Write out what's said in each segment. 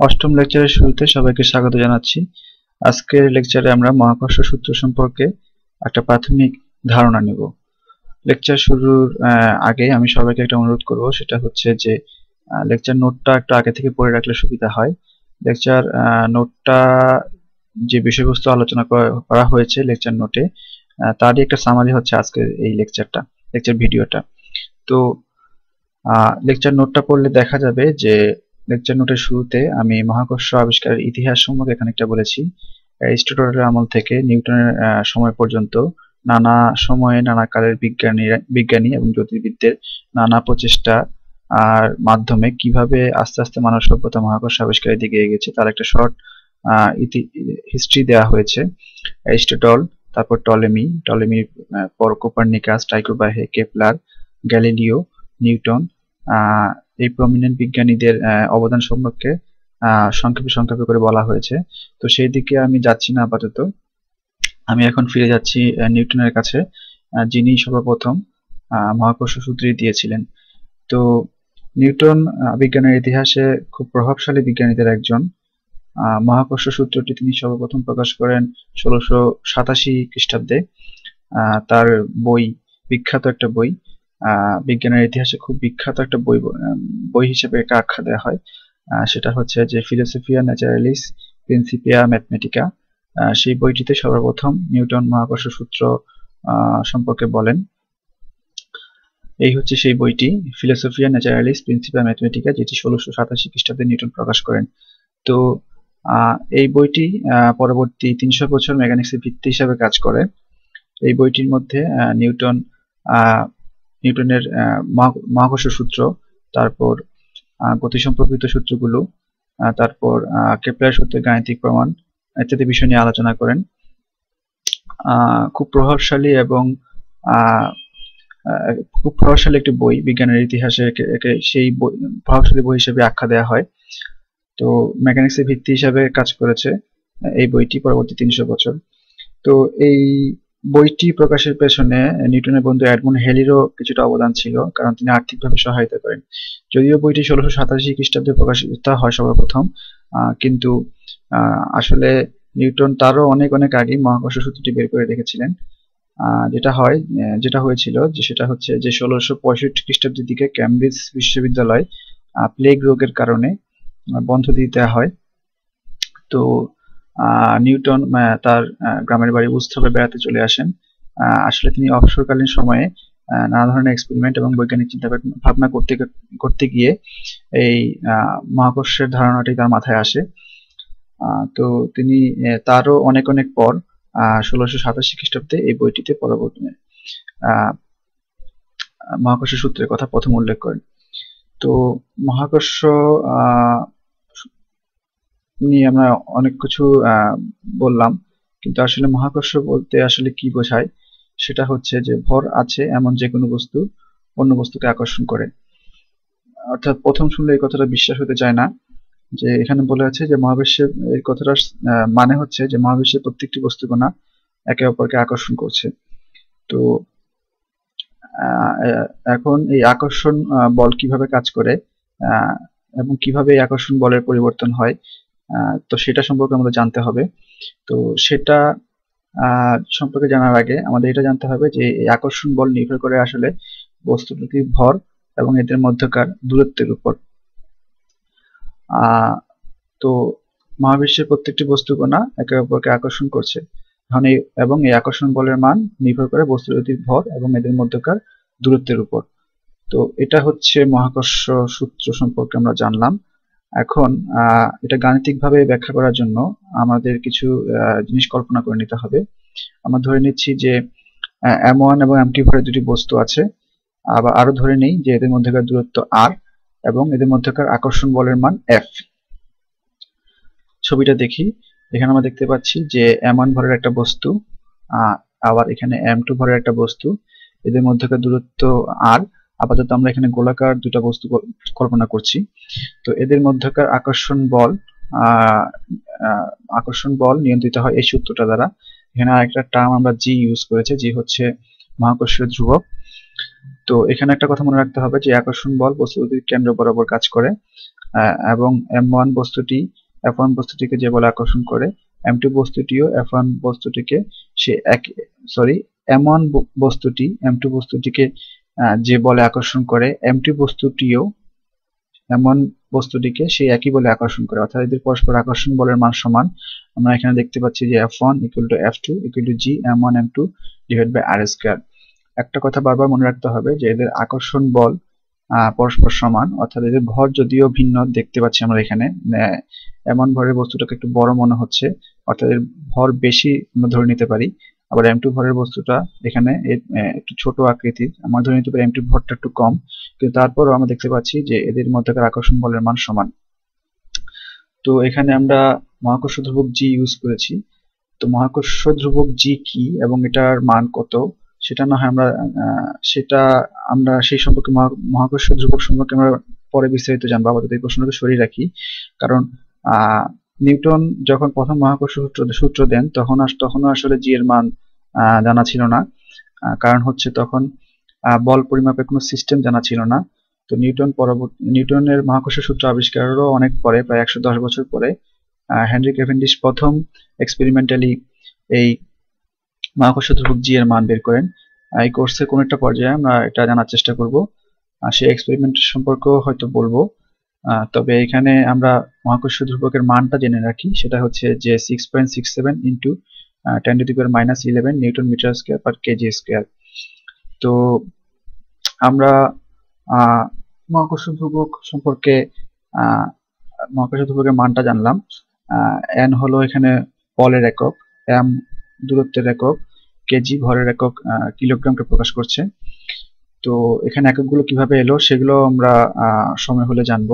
অষ্টম লেকচারের শুরুতে সবাইকে স্বাগত জানাচ্ছি। আজকের লেকচারে আমরা মহাকর্ষ সূত্র সম্পর্কে একটা প্রাথমিক ধারণা নেব। লেকচার শুরুর আগে আমি সবাইকে একটা অনুরোধ করব, সেটা হচ্ছে যে লেকচার নোটটা একটু আগে থেকে পড়ে রাখলে সুবিধা হয়। লেকচার নোটটা যে বিষয়বস্তু আলোচনা করা হয়েছে লেকচার নোটে তারই একটা সামারি হচ্ছে আজকের এই লেকচারটা লেকচার ভিডিওটা তো লেকচার নোটটা পড়লে দেখা যাবে যে লেকচার নোটের শুরুতে আমি মহাকর্ষ আবিষ্কারের ইতিহাস সম্পর্কে খানিকটা বলেছি। অ্যারিস্টটলের আমল থেকে নিউটনের সময় পর্যন্ত নানা সময়ে নানা কালের বিজ্ঞানী বিজ্ঞানী এবং জ্যোতির্বিদদের নানা প্রচেষ্টা আর মাধ্যমে কীভাবে আস্তে আস্তে মানব সভ্যতা মহাকর্ষ আবিষ্কারের দিকে এগিয়েছে তার একটা শর্ট ইতি হিস্ট্রি দেওয়া হয়েছে। অ্যারিস্টটল তারপর টলেমি টলেমির পর Copernicus Tycho Brahe Kepler Galileo Newton এই প্রমিনেন্ট বিজ্ঞানীদের অবদান সম্পর্কে সংক্ষেপে সংক্ষেপে করে বলা হয়েছে। তো সেই দিকে আমি যাচ্ছি না আপাতত। আমি এখন ফিরে যাচ্ছি নিউটনের কাছে যিনি সর্বপ্রথম মহাকর্ষ সূত্রই দিয়েছিলেন। তো নিউটন বিজ্ঞানের ইতিহাসে খুব প্রভাবশালী বিজ্ঞানীদের একজন। মহাকর্ষ সূত্রটি তিনি সর্বপ্রথম প্রকাশ করেন ষোলোশো সাতাশি খ্রিস্টাব্দে। তার বই, বিখ্যাত একটা বই বিজ্ঞানের ইতিহাসে খুব বিখ্যাত একটা বই বই হিসেবে একটা আখ্যা দেওয়া হয়। সেটা হচ্ছে যে ফিলোসফিয়া ন্যাচারালিস প্রিন্সিপিয়া ম্যাথমেটিকা সেই বইটিতে সর্বপ্রথম নিউটন মহাকর্ষ সূত্র সম্পর্কে বলেন। এই হচ্ছে সেই বইটি ফিলোসফিয়া ন্যাচারালিস প্রিন্সিপিয়া ম্যাথমেটিকা যেটি ষোলোশো সাতাশি খ্রিস্টাব্দে নিউটন প্রকাশ করেন। তো এই বইটি পরবর্তী তিনশো বছর মেকানিক্সের ভিত্তি হিসাবে কাজ করে। এই বইটির মধ্যে নিউটন নিউটনের মহাকর্ষ সূত্র, তারপর গতি সম্পর্কিত সূত্রগুলো তারপর কেপলার সূত্রের গাণিতিক প্রমাণ ইত্যাদি বিষয় নিয়ে আলোচনা করেন। খুব প্রভাবশালী এবং খুব প্রভাবশালী একটি বই, বিজ্ঞানের ইতিহাসে একে সেই প্রভাবশালী বই হিসেবে আখ্যা দেওয়া হয়। তো মেকানিক্সের ভিত্তি হিসাবে কাজ করেছে এই বইটি পরবর্তী তিনশো বছর। তো এই বইটি প্রকাশের পেছনে নিউটনের বন্ধু অ্যাডমন হেলিরও কিছুটা অবদান ছিল, কারণ তিনি আর্থিকভাবে সহায়তা করেন। যদিও বইটি ষোলোশো সাতাশি খ্রিস্টাব্দে প্রকাশিত হয় সর্বপ্রথম কিন্তু আসলে নিউটন তারও অনেক অনেক আগে মহাকর্ষ সূত্রটি বের করে রেখেছিলেন যেটা হয় যেটা হয়েছিল যে সেটা হচ্ছে যে ষোলোশো পঁয়ষট্টি খ্রিস্টাব্দের দিকে ক্যামব্রিজ বিশ্ববিদ্যালয় প্লেগ রোগের কারণে বন্ধ দিয়ে দেওয়া হয়। তো নিউটন তার গ্রামের বাড়ি উৎসবে বেড়াতে চলে আসেন। আসলে তিনি অবসরকালীন সময়ে নানা ধরনের এক্সপেরিমেন্ট এবং বৈজ্ঞানিক চিন্তা ভাবনা করতে করতে গিয়ে এই মহাকর্ষের ধারণাটি তার মাথায় আসে। তো তিনি তারও অনেক অনেক পর ষোলোশো সাতাশি খ্রিস্টাব্দে এই বইটিতে পরবর্তী মহাকর্ষ সূত্রের কথা প্রথম উল্লেখ করেন। তো মহাকর্ষ নিয়ে আমরা অনেক কিছু বললাম। কিন্তু আসলে মহাকর্ষ বলতে আসলে কি বোঝায়? সেটা হচ্ছে যে ভর আছে এমন যে কোনো বস্তু, অন্য বস্তুকে আকর্ষণ করে। অর্থাৎ প্রথম শুনলে এই কথাটা বিশ্বাস হতে চায় না। যে এখানে বলে আছে যে মহাবিশ্বের, এই কথাটা মানে হচ্ছে যে মহাবিশ্বের প্রত্যেকটি বস্তুকণা একে অপরকে আকর্ষণ করছে। তো এখন এই আকর্ষণ বল কীভাবে কাজ করে এবং কীভাবে এই আকর্ষণ বলের পরিবর্তন হয় তো সেটা সম্পর্কে আমাদের জানতে হবে। তো সেটা সম্পর্কে জানার আগে আমাদের এটা জানতে হবে যে এই আকর্ষণ বল নির্ভর করে আসলে বস্তু দুটির ভর এবং এদের মধ্যকার দূরত্বের উপর। তো মহাবিশ্বের প্রত্যেকটি বস্তুকণা একে অপরকে আকর্ষণ করছে। এবং এই আকর্ষণ বলের মান নির্ভর করে বস্তু দুটির ভর এবং এদের মধ্যকার দূরত্বের উপর। তো এটা হচ্ছে মহাকর্ষ সূত্র সম্পর্কে আমরা জানলাম। এখন এটা গাণিতিকভাবে ব্যাখ্যা করার জন্য আমাদের কিছু জিনিস কল্পনা করে নিতে হবে। আমরা ধরে নিচ্ছি যে এম ওয়ান এবং এম টি ভরের দুটি বস্তু আছে, আবার আরও ধরে নেই যে এদের মধ্যেকার দূরত্ব আর এবং এদের মধ্যেকার আকর্ষণ বলের মান এফ ছবিটা দেখি। এখানে আমরা দেখতে পাচ্ছি যে এম ওয়ান ভরের একটা বস্তু আবার এখানে এম টু ভরের একটা বস্তু। এদের মধ্যেকার দূরত্ব আর আপাতত আমরা এখানে গোলাকার দুটা বস্তু কল্পনা করছি। তো এদের মধ্যকার আকর্ষণ বল আকর্ষণ বল নিয়ন্ত্রিত হয় এই সূত্রটা দ্বারা। এখানে আরেকটা টার্ম আমরা জি ইউজ করেছি জি হচ্ছে মহাকর্ষীয় ধ্রুবক। তো এখানে একটা কথা মনে রাখতে হবে যে আকর্ষণ বল বস্তুটির কেন্দ্র বরাবর কাজ করে এবং এম ওয়ান বস্তুটি এফ ওয়ান বস্তুটিকে যে বলে আকর্ষণ করে এম টু বস্তুটিও এফ ওয়ান বস্তুটিকে সে এক সরি এম ওয়ান বস্তুটি এম টু বস্তুটিকে যে বলে আকর্ষণ করে এম টু বস্তুটিও এমন বস্তুটিকে সে একই বলে আকর্ষণ করে। অর্থাৎ এদের পরস্পর আকর্ষণ বলের মান সমান। আমরা এখানে দেখতে পাচ্ছি যে F one equal to F two equal to G M one M two divide by R square একটা কথা বারবার মনে রাখতে হবে যে এদের আকর্ষণ বল পরস্পর সমান। অর্থাৎ এদের ভর যদিও ভিন্ন দেখতে পাচ্ছি আমরা এখানে। এমন ভরের বস্তুটাকে একটু বড় মনে হচ্ছে। অর্থাৎ এর ভর বেশি আমরা ধরে নিতে পারি। আবার এম টু ভরের বস্তুটা এখানে একটু ছোট আকৃতির। আমরা ধরে নিতে পারি এম টু ভরটা একটু কম, কিন্তু তারপরও আমরা দেখতে পাচ্ছি যে এদের মধ্যকার আকর্ষণ বলের মান সমান। তো এখানে আমরা মহাকর্ষ ধ্রুবক জি ইউজ করেছি। তো মহাকর্ষ ধ্রুবক জি কি এবং এটার মান কত? সেটা না হয় আমরা সেটা আমরা সেই সম্পর্কে মহাকর্ষ ধ্রুবক সম্পর্কে আমরা পরে বিস্তারিত জানব। আপাতত এই প্রশ্নটাকে সরিয়ে রাখি। কারণ নিউটন যখন প্রথম মহাকর্ষ সূত্র সূত্র দেন, তখন তখনও আসলে জি এর মান জানা ছিল না। কারণ হচ্ছে তখন বল পরিমাপের কোনো সিস্টেম জানা ছিল না। তো নিউটন পরবর্তী নিউটনের মহাকর্ষ সূত্র আবিষ্কারেরও অনেক পরে, প্রায় একশো দশ বছর পরে হেনরি কেভেন্ডিশ প্রথম এক্সপেরিমেন্টালি এই মহাকর্ষ ধ্রুবক জি এর মান বের করেন। এই কোর্সের কোন একটা পর্যায়ে আমরা এটা জানার চেষ্টা করব। সেই এক্সপেরিমেন্ট সম্পর্কেও হয়তো বলব। তবে এখানে আমরা মহাকর্ষ ধ্রুবকের মানটা জেনে রাখি। সেটা হচ্ছে যে six point six seven into ten to minus eleven newton metre square per KG square তো আমরা মহাকর্ষ ধ্রুবক সম্পর্কে মহাকর্ষ ধ্রুবকের মানটা জানলাম। এন হলো এখানে বলের একক এম দূরত্বের একক কেজি ভরের একক কিলোগ্রামকে প্রকাশ করছে। তো এখানে এককগুলো কীভাবে এলো সেগুলো আমরা সময় হলে জানব।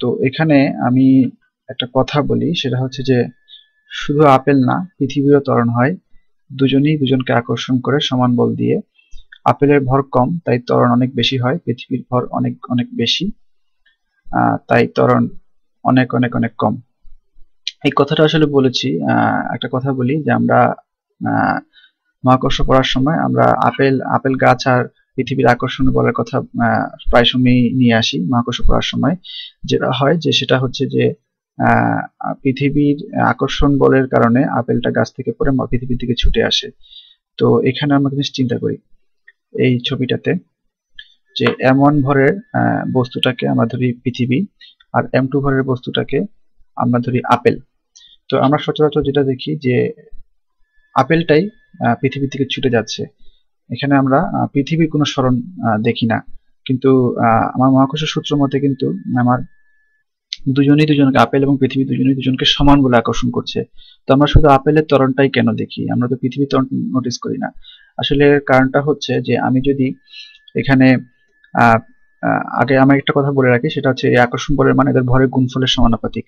তো এখানে আমি একটা কথা বলি, সেটা হচ্ছে যে শুধু আপেল না পৃথিবীরও ত্বরণ হয়। দুজনেই দুজনকে আকর্ষণ করে সমান বল দিয়ে। আপেলের ভর কম, তাই ত্বরণ অনেক বেশি হয়। পৃথিবীর ভর অনেক অনেক বেশি। তাই ত্বরণ অনেক অনেক অনেক কম। এই কথাটা আসলে বলেছি। একটা কথা বলি যে আমরা মহাকর্ষ পড়ার সময় আমরা আপেল আপেল গাছ আর পৃথিবীর আকর্ষণ বলার কথা প্রায় সময় নিয়ে আসি মহাকর্ষ পড়ার সময়। যেটা হয় যে, সেটা হচ্ছে যে পৃথিবীর আকর্ষণ বলের কারণে আপেলটা গাছ থেকে পড়ে পৃথিবীর দিকে ছুটে আসে। তো এখানে আমরা জিনিস চিন্তা করি এই ছবিটাতে যে, এম ওয়ান ভরের বস্তুটাকে আমরা ধরি পৃথিবী আর এম টু ভরের বস্তুটাকে আমরা ধরি আপেল। তো আমরা সচরাচর যেটা দেখি যে, আপেলটাই পৃথিবীর থেকে ছুটে যাচ্ছে। এখানে আমরা পৃথিবীর কোনো স্মরণ দেখি না। কিন্তু আমার মহাকর্ষ সূত্র মতে কিন্তু আমার দুজনেই দুজনকে, আপেল এবং পৃথিবী দুজনেই দুজনকে সমান বলে আকর্ষণ করছে। তো আমরা শুধু আপেলের ত্বরণটাই কেন দেখি? আমরা তো পৃথিবীর তরণ নোটিস করি না। আসলে কারণটা হচ্ছে যে, আমি যদি এখানে আগে আমি একটা কথা বলে রাখি, সেটা হচ্ছে এই আকর্ষণ বলের মানে এদের ভরের গুণফলের সমানুপাতিক।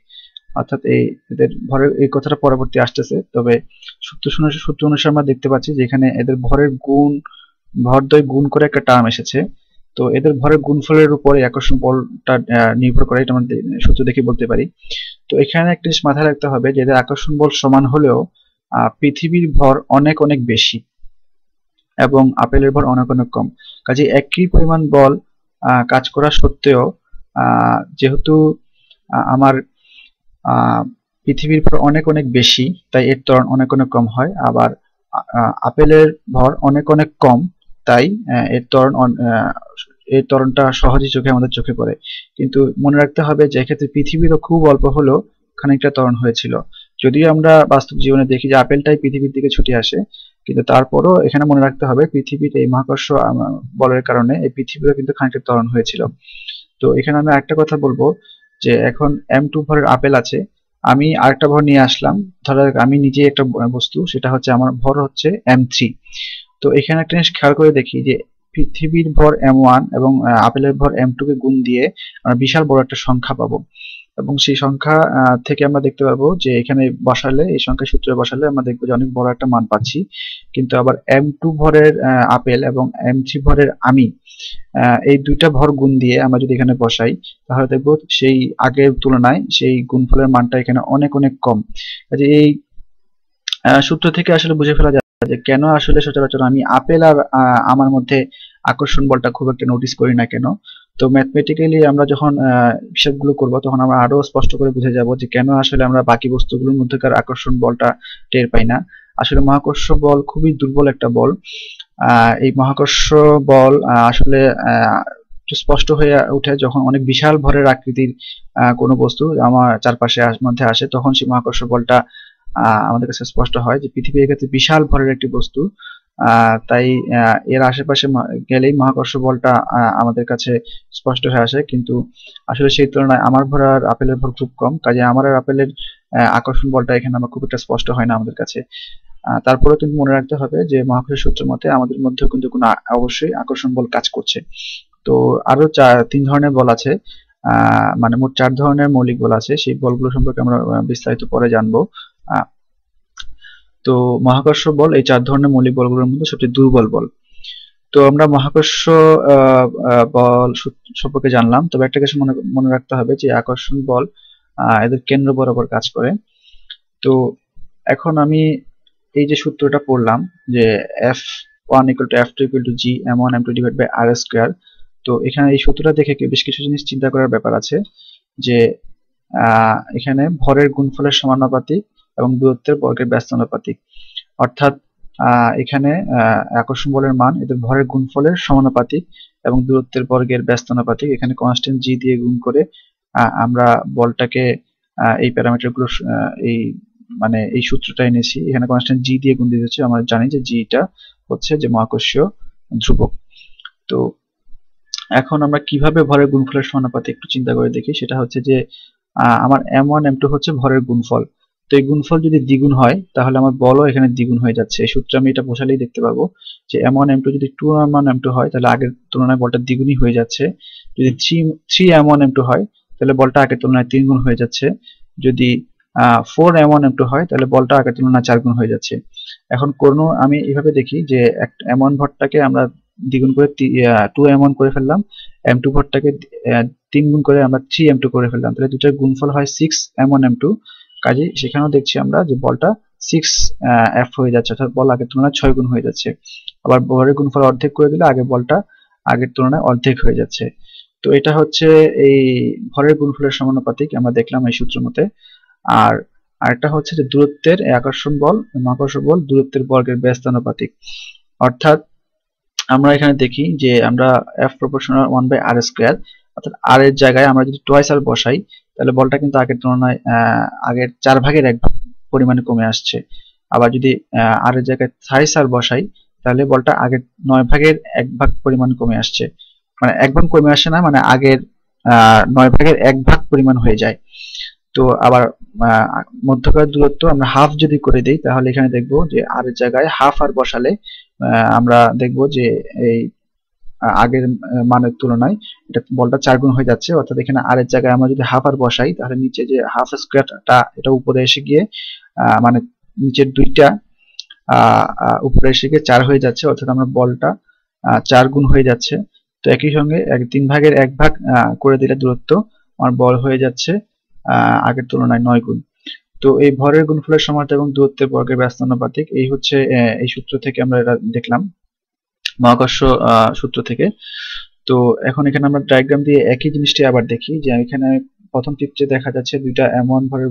অর্থাৎ এই এদের ভরের, এই কথাটা পরবর্তী আসতেছে। তবে সূত্র সূত্র অনুসারে আমরা দেখতে পাচ্ছি যে এখানে এদের ভরের গুণ, ভরদ্বয় গুণ করে একটা টার্ম এসেছে। তো এদের ভরের গুণফলের উপরে আকর্ষণ বলটা নির্ভর করে, এটা আমরা সূত্র দেখে বলতে পারি। তো এখানে একটা জিনিস মাথায় রাখতে হবে যে এদের আকর্ষণ বল সমান হলেও পৃথিবীর ভর অনেক অনেক বেশি এবং আপেলের ভর অনেক অনেক কম। কাজে একই পরিমাণ বল কাজ করা সত্ত্বেও যেহেতু আমার পৃথিবীর ভর অনেক অনেক বেশি, তাই এর ত্বরণ অনেক অনেক কম হয়। আবার আপেলের ভর অনেক অনেক কম, তাই এর ত্বরণ এই ত্বরণটা সহজেই চোখে, আমাদের চোখে পড়ে। কিন্তু মনে রাখতে হবে যে, এক্ষেত্রে পৃথিবীরও খুব অল্প হলেও খানিকটা ত্বরণ হয়েছিল। যদিও আমরা বাস্তব জীবনে দেখি যে, আপেলটাই পৃথিবীর দিকে ছুটে আসে, কিন্তু তারপরও এখানে মনে রাখতে হবে, পৃথিবীর এই মহাকর্ষ বলের কারণে এই পৃথিবীরও কিন্তু খানিকটা ত্বরণ হয়েছিল। তো এখানে আমি একটা কথা বলব যে এখন এম টু ভরের আপেল আছে, আমি আরেকটা ভর নিয়ে আসলাম। ধরো আমি নিজে একটা বস্তু, সেটা হচ্ছে আমার ভর হচ্ছে এম থ্রি তো এখানে একটা জিনিস খেয়াল করে দেখি যে, পৃথিবীর ভর এম ওয়ান এবং আপেলের ভর এম টু কে গুণ দিয়ে আমরা বিশাল বড় একটা সংখ্যা পাবো। এবং সেই সংখ্যা থেকে আমরা দেখতে পাবো যে এখানে বসালে, এই সংখ্যা সূত্রে বসালে আমরা দেখব যে অনেক বড় একটা মান পাচ্ছি। কিন্তু আবার এম টু ভরের আপেল এবং এম থ্রি ভরের আমি এই দুইটা ভর গুণ দিয়ে আমরা যদি এখানে বসাই, তাহলে দেখব সেই আগের তুলনায় সেই গুণফলের মানটা এখানে অনেক অনেক কম। কাজে এই সূত্র থেকে আসলে বুঝে ফেলা যায় যে কেন আসলে সচরাচর আমি আপেল আর আমার মধ্যে আকর্ষণ বলটা খুব একটা নোটিস করি না কেন। তো ম্যাথমেটিক্যালি আমরা যখন হিসাবগুলো করব, তখন আমরা আরও স্পষ্ট করে বুঝে যাব যে কেন আসলে আমরা বাকি বস্তুগুলোর মধ্যেকার আকর্ষণ বলটা টের পাই না। আসলে মহাকর্ষ বল খুবই দুর্বল একটা বল। এই মহাকর্ষ বল আসলে স্পষ্ট হয়ে ওঠে যখন অনেক বিশাল ভরের আকৃতির কোনো বস্তু আমার চারপাশে মধ্যে আসে, তখন সেই মহাকর্ষ বলটা আমাদের কাছে স্পষ্ট হয় যে পৃথিবীর এক্ষেত্রে বিশাল ভরের একটি বস্তু। তাই এর আশেপাশে গেলেই মহাকর্ষ বলটা আমাদের কাছে স্পষ্ট হয়ে আসে। কিন্তু আসলে সেই তুলনায় আমার ভর আর আপেলের ভর খুব কম। কাজে আমার আর আপেলের আকর্ষণ বলটা এখানে আমার খুব একটা স্পষ্ট হয় না আমাদের কাছে। তারপরেও কিন্তু মনে রাখতে হবে যে মহাকর্ষ সূত্র মতে আমাদের মধ্যেও কিন্তু কোনো অবশ্যই আকর্ষণ বল কাজ করছে। তো আরও চার তিন ধরনের বল আছে। মানে মোট চার ধরনের মৌলিক বল আছে। সেই বলগুলো সম্পর্কে আমরা বিস্তারিত পরে জানব। তো মহাকর্ষ বল, এই চার ধরনের মৌলিক বলগুলোর মধ্যে সবচেয়ে দুর্বল বল। তো আমরা মহাকর্ষ বল সম্পর্কে জানলাম, তবে একটা কিছু মনে মনে রাখতে হবে যে আকর্ষণ বল এদের কেন্দ্র বরাবর কাজ করে। তো এখন আমি এই যে সূত্রটা পড়লাম যে F one equal to F two equal to G M one M two divide by R square তো এখানে এই সূত্রটা দেখে বেশ কিছু জিনিস চিন্তা করার ব্যাপার আছে যে এখানে ভরের গুণফলের সমানুপাতিক এবং দূরত্বের বর্গের ব্যস্তানুপাতিক। অর্থাৎ এখানে আকর্ষণ বলের মান এদের ভরের গুণফলের সমানুপাতিক এবং দূরত্বের বর্গের ব্যস্ত ব্যস্তানুপাতিক। এখানে কনস্ট্যান্ট জি দিয়ে গুণ করে আমরা বলটাকে এই প্যারামিটারগুলো এই মানে এই সূত্রটা এনেছি। এখানে কনস্ট্যান্ট জি দিয়ে গুণ দিতে হচ্ছে। আমরা জানি যে জিটা হচ্ছে যে মহাকর্ষীয় ধ্রুবক। তো, এখন আমরা কীভাবে ভরের গুণফলের সমানুপাতে একটু চিন্তা করে দেখি। সেটা হচ্ছে যে আমার এম ওয়ান এম টু হচ্ছে ভরের গুণফল। তো এই গুণফল যদি দ্বিগুণ হয়, তাহলে আমার বলও এখানে দ্বিগুণ হয়ে যাচ্ছে। এই সূত্রে আমি এটা বসালেই দেখতে পাবো যে এম ওয়ান এম টু যদি two M one M two হয়, তাহলে আগের তুলনায় বলটা দ্বিগুণই হয়ে যাচ্ছে। যদি three three M one M two হয়, তাহলে বলটা আগের তুলনায় তিন গুণ হয়ে যাচ্ছে। যদি four M one M two হয়, তাহলে বলটা আগের তুলনায় চার গুণ হয়ে যাচ্ছে। এখন কোনো আমি এইভাবে দেখি যে এম ওয়ান ভরটাকে আমরা দ্বিগুণ করে টু এম ওয়ান করে ফেললাম। এম টু ভরটাকে তিন গুণ করে আমরা থ্রি এম টু করে ফেললাম। তাহলে দুটার গুণফল হয় six M one M two কাজে, সেখানেও দেখছি আমরা যে বলটা সিক্স এফ হয়ে যাচ্ছে, অর্থাৎ বল আগের তুলনায় ছয় গুণ হয়ে যাচ্ছে। আবার বলের গুণফল অর্ধেক করে দিলে আগে বলটা আগের তুলনায় অর্ধেক হয়ে যাচ্ছে। তো এটা হচ্ছে এই ভরের গুণফলের সমানুপাতিক আমরা দেখলাম এই সূত্র মতে। আর আরেকটা হচ্ছে যে দূরত্বের আকর্ষণ বল মহাকর্ষ বল দূরত্বের বর্গের ব্যস্তানুপাতিক। অর্থাৎ আমরা এখানে দেখি যে আমরা F proportional one by R square অর্থাৎ আর এর জায়গায় আমরা যদি টোয়াইস আর বসাই তাহলে বলটা কিন্তু আগের তুলনায় আগের চার ভাগের এক ভাগ পরিমাণে কমে আসছে। আবার যদি আর জায়গায় থাইস আর বসাই, তাহলে বলটা আগের নয় ভাগের এক ভাগ পরিমাণ কমে আসছে। মানে এক ভাগ কমে আসে না মানে আগের নয় ভাগের এক ভাগ পরিমাণ হয়ে যায়। তো আবার মধ্যকার দূরত্ব আমরা হাফ যদি করে দিই, তাহলে এখানে দেখব যে আর জায়গায় হাফ আর বসালে আমরা দেখব যে এই আগের মানের তুলনায় এটা বলটা চার গুণ হয়ে যাচ্ছে। অর্থাৎ এখানে আর এর জায়গায় আমরা যদি হাফ আর বসাই, তাহলে নিচে যে হাফ স্কোয়ারটা এটা উপরে এসে গিয়ে মানে নিচের দুইটা উপরে এসে গিয়ে চার হয়ে যাচ্ছে। অর্থাৎ আমরা বলটা চার গুণ হয়ে যাচ্ছে। তো একই সঙ্গে এক, তিন ভাগের এক ভাগ করে দিলে দূরত্ব আমার বল হয়ে যাচ্ছে আগের তুলনায় নয় গুণ। তো এই ভরের গুণফলের সমার্থ এবং দূরত্বের বর্গের ব্যস্তানুপাতিক এই হচ্ছে এই সূত্র থেকে আমরা এটা দেখলাম। মহাকর্ষ সূত্র থেকে। তো এখন এখানে আমরা ডায়াগ্রাম দিয়ে একই জিনিসটি আবার দেখি যে এখানে প্রথম চিত্রে দেখা যাচ্ছে দুইটা এম ওয়ান ভরের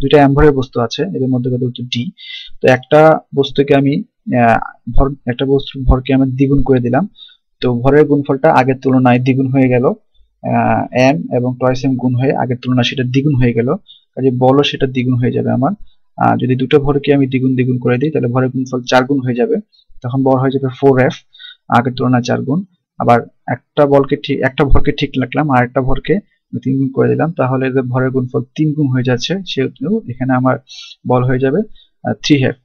দুইটা এম ভরের বস্তু আছে, এদের মধ্যে দূরত্ব ডি তো একটা বস্তুকে আমি ভর, একটা বস্তুর ভরকে আমি দ্বিগুণ করে দিলাম। তো ভরের গুণফলটা আগের তুলনায় দ্বিগুণ হয়ে গেল এম এবং টয়েস এম গুণ হয়ে আগের তুলনায় সেটা দ্বিগুণ হয়ে গেল। কাজে বলও সেটা দ্বিগুণ হয়ে যাবে আমার। যদি দুটো ভরকে আমি দ্বিগুণ দ্বিগুণ করে দিই, তাহলে ভরের গুণফল চার গুণ হয়ে যাবে। তখন বল হয়ে যাবে ফোর এফ আগের তুলনায় চার গুণ। আবার একটা বলকে ঠিক, একটা ভরকে ঠিক রাখলাম, আর একটা ভরকে তিন গুণ করে দিলাম, তাহলে এদের ভরের গুণফল তিন গুণ হয়ে যাচ্ছে, সেহেতু এখানে আমার বল হয়ে যাবে থ্রি এফ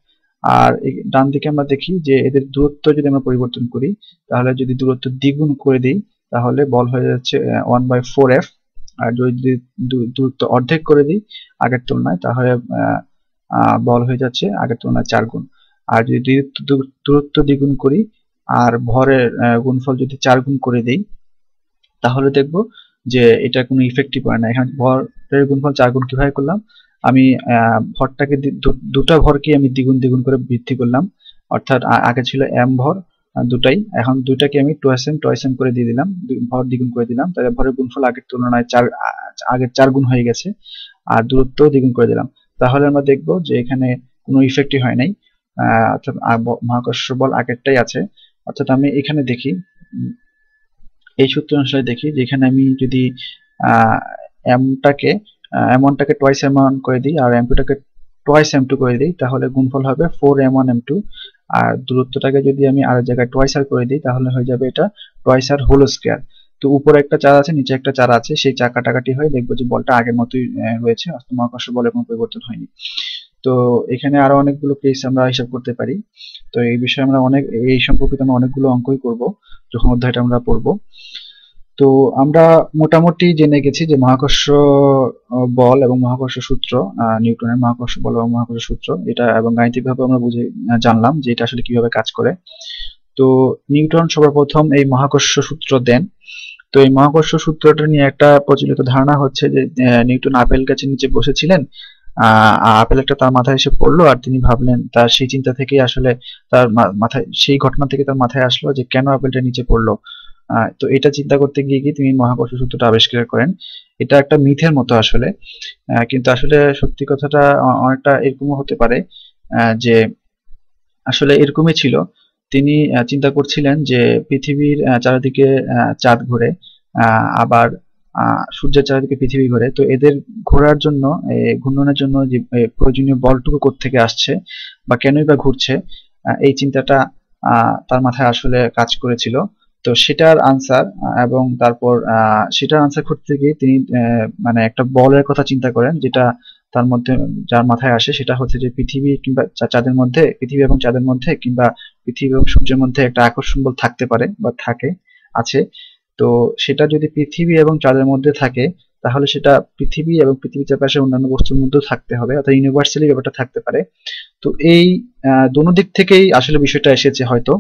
আর ডান দিকে আমরা দেখি যে এদের দূরত্ব যদি আমরা পরিবর্তন করি, তাহলে যদি দূরত্ব দ্বিগুণ করে দিই, তাহলে বল হয়ে যাচ্ছে ওয়ান বাই ফোর এফ আর যদি দূরত্ব অর্ধেক করে দিই আগের তুলনায়, তাহলে বল হয়ে যাচ্ছে আগের তুলনায় চার গুণ। আর যদি দূরত্ব দ্বিগুণ করি আর ভরের গুণফল যদি চার গুণ করে দেই, তাহলে দেখব যে এটা কোনো ইফেক্টই পড়ে না। এখানে ভরের গুণফল চার গুণ কীভাবে করলাম? আমি ভরটাকে দুটা ভরকে আমি দ্বিগুণ দ্বিগুণ করে বৃদ্ধি করলাম। অর্থাৎ আগে ছিল এম ভর দুটাই। এখন দুটাকে আমি টোয়াইস এম টোয়াইস এম করে দিয়ে দিলাম। ভর দ্বিগুণ করে দিলাম। তাহলে ভরের গুণফল আগের তুলনায় চার আগের চার গুণ হয়ে গেছে। আর দূরত্ব দ্বিগুণ করে দিলাম। তাহলে আমরা দেখব যে এখানে কোনো ইফেক্টই হয় নাই। অর্থাৎ মহাকর্ষ বল আগেরটাই আছে। অর্থাৎ আমি এখানে দেখি, এই সূত্র অনুসারে দেখি যেখানে আমি যদি এমটাকে এম ওয়ানটাকে টোয়াইস এম ওয়ান করে দিই আর এম টুটাকে টোয়াইস এম টু করে দিই, তাহলে গুণফল হবে four M one M two আর দূরত্বটাকে যদি আমি আরেক জায়গায় টোয়াইস আর করে দিই, তাহলে হয়ে যাবে এটা টোয়াইস আর হোল স্কোয়ার তো উপরে একটা চার আছে, নিচে একটা চার আছে, সেই চার কাটাকাটি হয়ে দেখব যে বলটা আগের মতোই রয়েছে মহাকর্ষ বলের কোনো পরিবর্তন হয়নি। তো এখানে আরও অনেকগুলো কেস আমরা হিসাব করতে পারি। তো এই বিষয়ে আমরা অনেক, এই সম্পর্কিত আমরা অনেকগুলো অঙ্কই করব, যখন অধ্যায়টা আমরা পড়ব। তো আমরা মোটামুটি জেনে গেছি যে মহাকর্ষ বল এবং মহাকর্ষ সূত্র নিউটনের মহাকর্ষ বল এবং মহাকর্ষ সূত্র, এটা এবং গাণিতিকভাবে আমরা বুঝে জানলাম যে এটা আসলে কীভাবে কাজ করে। তো নিউটন সর্বপ্রথম এই মহাকর্ষ সূত্র দেন। তো এই মহাকর্ষ সূত্রটা নিয়ে একটা প্রচলিত ধারণা হচ্ছে যে নিউটন আপেল গাছের নিচে বসেছিলেন। আপেল একটা তার মাথায় এসে পড়ল আর তিনি ভাবলেন তার সেই চিন্তা থেকেই আসলে তার মাথায়, সেই ঘটনা থেকে তার মাথায় আসলো যে কেন আপেলটা নিচে পড়ল। তো এটা চিন্তা করতে গিয়ে কি তিনি মহাকর্ষ সূত্রটা আবিষ্কার করেন। এটা একটা মিথের মতো আসলে। কিন্তু আসলে সত্যি কথাটা অনেকটা এরকমও হতে পারে যে আসলে এরকমই ছিল। তিনি চিন্তা করছিলেন যে পৃথিবীর চারিদিকে চাঁদ ঘোরে আবার সূর্যের চারিদিকে পৃথিবী ঘোরে। তো এদের ঘোরার জন্য ঘূর্ণনের জন্য যে প্রয়োজনীয় বলটুকু থেকে আসছে বা কেনই বা ঘুরছে এই চিন্তাটা তার মাথায় আসলে কাজ করেছিল। তো সেটার আনসার এবং তারপর সেটার আনসার করতে গিয়ে তিনি মানে একটা বলের কথা চিন্তা করেন, যেটা তার মধ্যে, যার মাথায় আসে সেটা হচ্ছে যে পৃথিবী কিংবা চাঁদের মধ্যে, পৃথিবী এবং চাঁদের মধ্যে কিংবা পৃথিবী এবং সূর্যের মধ্যে একটা আকর্ষণ বল থাকতে পারে বা থাকে, আছে। তো সেটা যদি পৃথিবী এবং চাঁদের মধ্যে থাকে, তাহলে সেটা পৃথিবী এবং পৃথিবীর চারপাশে অন্যান্য বস্তুর মধ্যেও থাকতে হবে, অর্থাৎ ইউনিভার্সালি ব্যাপারটা থাকতে পারে। তো এই দোনো দিক থেকেই আসলে বিষয়টা এসেছে হয়তো।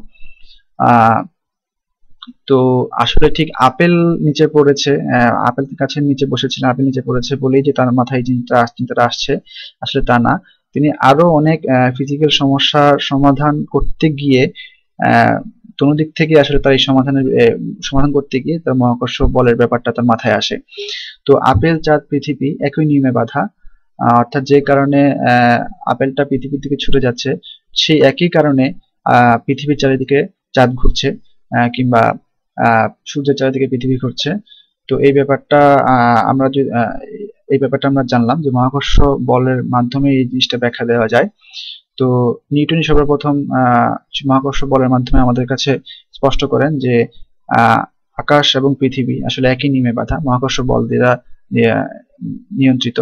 তো আসলে ঠিক আপেল নিচে পড়েছে আপেল গাছের নিচে বসেছিলেন আপেল নিচে পড়েছে বলেই যে তার মাথায় চিন্তা, চিন্তাটা আসছে, আসলে তা না। তিনি আরও অনেক ফিজিক্যাল সমস্যার সমাধান করতে গিয়ে কোনো দিক থেকে আসলে তার এই সমাধানের সমাধান করতে গিয়ে তার মহাকর্ষ বলের ব্যাপারটা তার মাথায় আসে। তো আপেল চাঁদ পৃথিবী একই নিয়মে বাধা অর্থাৎ যে কারণে আপেলটা পৃথিবীর দিকে ছুটে যাচ্ছে, সেই একই কারণে পৃথিবীর চারিদিকে চাঁদ ঘুরছে কিংবা সূর্যের চারিদিকে পৃথিবী ঘুরছে। তো এই ব্যাপারটা আমরা এই ব্যাপারটা আমরা জানলাম যে মহাকর্ষ বলের মাধ্যমে এই জিনিসটা ব্যাখ্যা দেওয়া যায়। তো নিউটনই সর্বপ্রথম মহাকর্ষ বলের মাধ্যমে আমাদের কাছে স্পষ্ট করেন যে আকাশ এবং পৃথিবী আসলে একই নিমে বাধা, মহাকর্ষ বল দ্বারা নিয়ন্ত্রিত।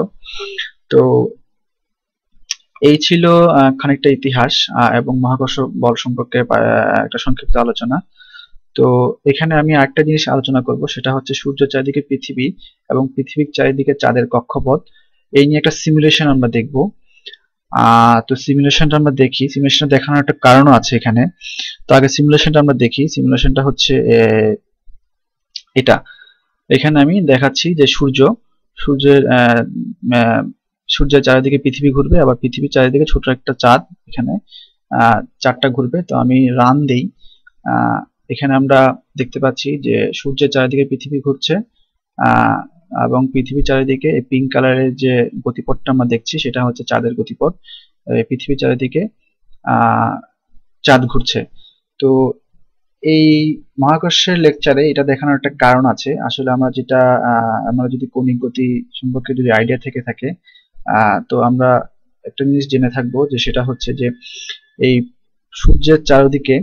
তো এই ছিল খানিকটা ইতিহাস এবং মহাকর্ষ বল সম্পর্কে একটা সংক্ষিপ্ত আলোচনা। তো এখানে আমি আরেকটা জিনিস আলোচনা করব, সেটা হচ্ছে সূর্য চারিদিকে পৃথিবী এবং পৃথিবীর চারিদিকে চাঁদের কক্ষপথ। এই নিয়ে একটা সিমুলেশন আমরা দেখব। তো সিমুলেশনটা আমরা দেখি। সিমুলেশনটা দেখানোর একটা কারণও আছে এখানে। তো আগে সিমুলেশনটা আমরা দেখি। সিমুলেশনটা হচ্ছে এটা। এখানে আমি দেখাচ্ছি যে সূর্য, সূর্যের সূর্যের চারিদিকে পৃথিবী ঘুরবে, আবার পৃথিবীর চারিদিকে ছোট একটা চাঁদ এখানে চারটা ঘুরবে। তো আমি রান দেই। এখানে আমরা দেখতে পাচ্ছি যে সূর্যের চারিদিকে পৃথিবী ঘুরছে। এবং পৃথিবীর চারিদিকে এই পিঙ্ক কালারের যে গতিপথটা আমরা দেখছি, সেটা হচ্ছে চাঁদের গতিপথ। পৃথিবীর চারিদিকে চাঁদ ঘুরছে। তো এই মহাকর্ষের লেকচারে এটা দেখানোর একটা কারণ আছে। আসলে আমরা যেটা আমরা যদি কৌণিক গতি সম্পর্কে যদি আইডিয়া থেকে থাকে তো আমরা একটা জিনিস জেনে থাকব যে সেটা হচ্ছে যে এই সূর্যের চারিদিকে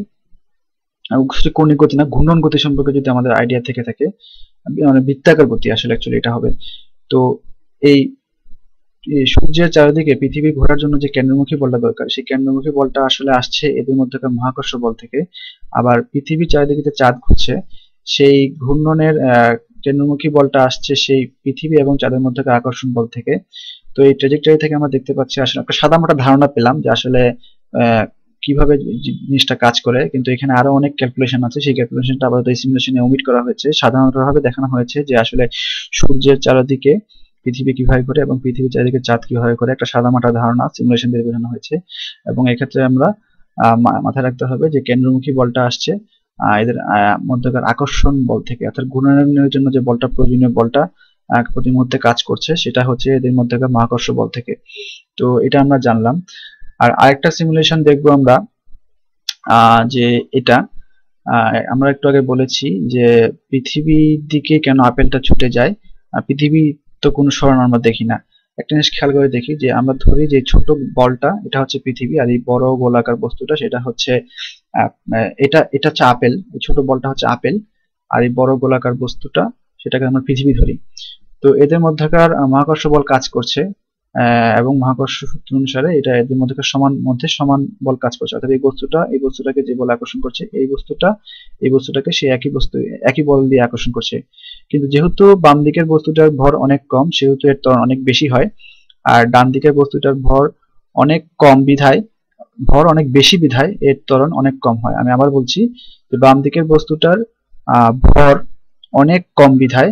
কৌণিক গতি না, ঘূর্ণন গতি সম্পর্কে যদি আমাদের আইডিয়া থেকে থাকে মানে বৃত্তাকার গতি আসলে অ্যাকচুয়ালি এটা হবে। তো এই সূর্যের চারিদিকে পৃথিবী ঘোরার জন্য যে কেন্দ্রমুখী বলটা দরকার, সেই কেন্দ্রমুখী বলটা আসলে আসছে এদের মধ্যেকার মহাকর্ষ বল থেকে। আবার পৃথিবীর চারিদিকে যে চাঁদ ঘুরছে, সেই ঘূর্ণনের কেন্দ্রমুখী বলটা আসছে সেই পৃথিবী এবং চাঁদের মধ্যেকার আকর্ষণ বল থেকে। তো এই ট্রেজেক্টরি থেকে আমরা দেখতে পাচ্ছি আসলে একটা সাদামাটা ধারণা পেলাম যে আসলে কীভাবে জিনিসটা কাজ করে, কিন্তু এখানে আরও অনেক ক্যালকুলেশন আছে। সেই ক্যালকুলেশনটা আপাতত এই সিমুলেশনে ওমিট করা হয়েছে। সাধারণতভাবে দেখানো হয়েছে যে আসলে সূর্যের চারিদিকে পৃথিবী কীভাবে করে এবং পৃথিবীর চারিদিকে চাঁদ কীভাবে করে, একটা সাদা সাদামাটা ধারণা সিমুলেশন দিয়ে বোঝানো হয়েছে। এবং এক্ষেত্রে আমরা মাথায় রাখতে হবে যে কেন্দ্রমুখী বলটা আসছে এদের মধ্যকার আকর্ষণ বল থেকে, অর্থাৎ ঘূর্ণনের জন্য যে বলটা, প্রয়োজনীয় বলটা প্রতি মুহূর্তে কাজ করছে, সেটা হচ্ছে এদের মধ্যকার মহাকর্ষ বল থেকে। তো এটা আমরা জানলাম। আর আরেকটা সিমুলেশন দেখব আমরা যে এটা আমরা একটু আগে বলেছি যে পৃথিবীর দিকে কেন আপেলটা ছুটে যায়, আর পৃথিবী তো কোনো সরণ আমরা দেখি না। একটা জিনিস খেয়াল করে দেখি যে আমরা ধরি যে ছোট বলটা, এটা হচ্ছে পৃথিবী, আর এই বড় গোলাকার বস্তুটা সেটা হচ্ছে এটা এটা হচ্ছে আপেল, এই ছোট বলটা হচ্ছে আপেল, আর এই বড় গোলাকার বস্তুটা সেটাকে আমরা পৃথিবী ধরি। তো এদের মধ্যকার মহাকর্ষ বল কাজ করছে এবং মহাকর্ষ সূত্র অনুসারে এটা এদের মধ্যকার সমান, মধ্যে সমান বল কাজ করছে। অর্থাৎ এই বস্তুটা, এই বস্তুটাকে যে বল আকর্ষণ করছে, এই বস্তুটা, এই বস্তুটাকে সে একই বস্তু, একই বল দিয়ে আকর্ষণ করছে। কিন্তু যেহেতু বাম দিকের বস্তুটার ভর অনেক কম, সেহেতু এর ত্বরণ অনেক বেশি হয়, আর ডান দিকের বস্তুটার ভর অনেক কম বিধায়, ভর অনেক বেশি বিধায় এর ত্বরণ অনেক কম হয়। আমি আবার বলছি যে বাম দিকের বস্তুটার ভর অনেক কম বিধায়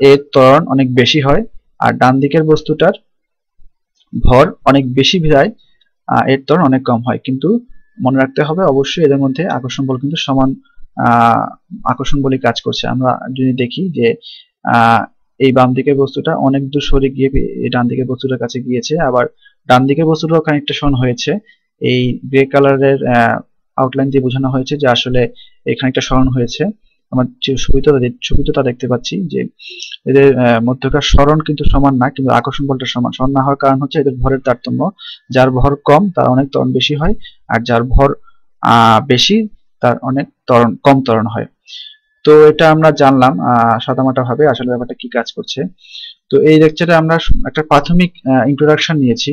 এর ত্বরণ অনেক বেশি হয় আর ডান দিকের বস্তুটার ভর অনেক বেশি আহ, এর ত্বরণ অনেক কম হয়। কিন্তু মনে রাখতে হবে অবশ্যই এদের মধ্যে আকর্ষণ বল কিন্তু সমান আকর্ষণ বলই কাজ করছে। আমরা যদি দেখি যে এই বাম দিকের বস্তুটা অনেক দূর সরে গিয়ে ডান দিকের বস্তুটার কাছে গিয়েছে। আবার ডান দিকের বস্তুটাও খানিকটা সমান হয়েছে। এই গ্রে কালারের আউটলাইন দিয়ে বোঝানো হয়েছে যে আসলে এই খানিকটা সরণ হয়েছে। আমার যে ছবিটা ছবিতে তা দেখতে পাচ্ছি যে এদের মধ্যকার সরণ কিন্তু সমান না, কিন্তু আকর্ষণ বলটা সমান। সমান না হওয়ার কারণ হচ্ছে এদের ভরের তারতম্য। যার ভর কম, তার অনেক ত্বরণ বেশি হয়, আর যার ভর বেশি, তার অনেক ত্বরণ, কম ত্বরণ হয়। তো এটা আমরা জানলাম সাদামাটা ভাবে আসলে ব্যাপারটা কি কাজ করছে। তো এই লেকচারে আমরা একটা প্রাথমিক ইন্ট্রোডাকশন নিয়েছি।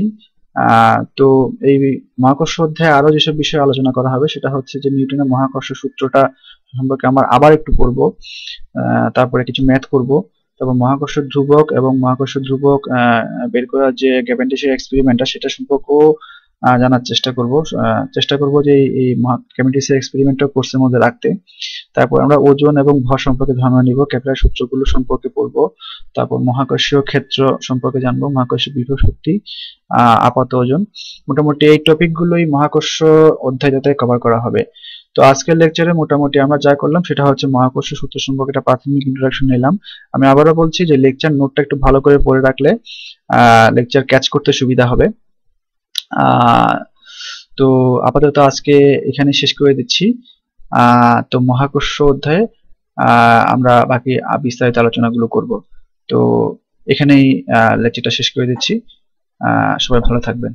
তো এই মহাকর্ষ অধ্যায়ে আরও যেসব বিষয়ে আলোচনা করা হবে, সেটা হচ্ছে যে নিউটনের মহাকর্ষ সূত্রটা সম্পর্কে আমরা আবার একটু পড়ব। তারপরে কিছু ম্যাথ করব। তারপর মহাকর্ষ ধ্রুবক এবং মহাকর্ষ ধ্রুবক বের করার যে গ্যাভেন্টিসের এক্সপেরিমেন্টটা সেটা সম্পর্কেও জানার চেষ্টা করব। চেষ্টা করব যে এই- ক্যাভেন্ডিশের এক্সপেরিমেন্টটা কোর্সের মধ্যে রাখতে। তারপর আমরা ওজন এবং ভর সম্পর্কে ধারণা নিব ক্যাপিটাল সূত্রগুলো সম্পর্কে পড়ব। তারপর মহাকর্ষীয় ক্ষেত্র সম্পর্কে জানব, মহাকর্ষীয় বিভব শক্তি আপাত ওজন। মোটামুটি এই টপিকগুলোই মহাকর্ষ অধ্যায়টাতে কভার করা হবে। তো আজকের লেকচারে মোটামুটি আমরা যা করলাম সেটা হচ্ছে মহাকর্ষ সূত্র সম্পর্কে একটা প্রাথমিক ইন্ট্রোডাকশন নিলাম। আমি আবারও বলছি যে লেকচার নোটটা একটু ভালো করে পড়ে রাখলে লেকচার ক্যাচ করতে সুবিধা হবে। তো আপাতত আজকে এখানে শেষ করে দিচ্ছি। তো মহাকর্ষ অধ্যায়ে আমরা বাকি বিস্তারিত আলোচনাগুলো করব। তো এখানেই লেকচারটা শেষ করে দিচ্ছি। সবাই ভালো থাকবেন।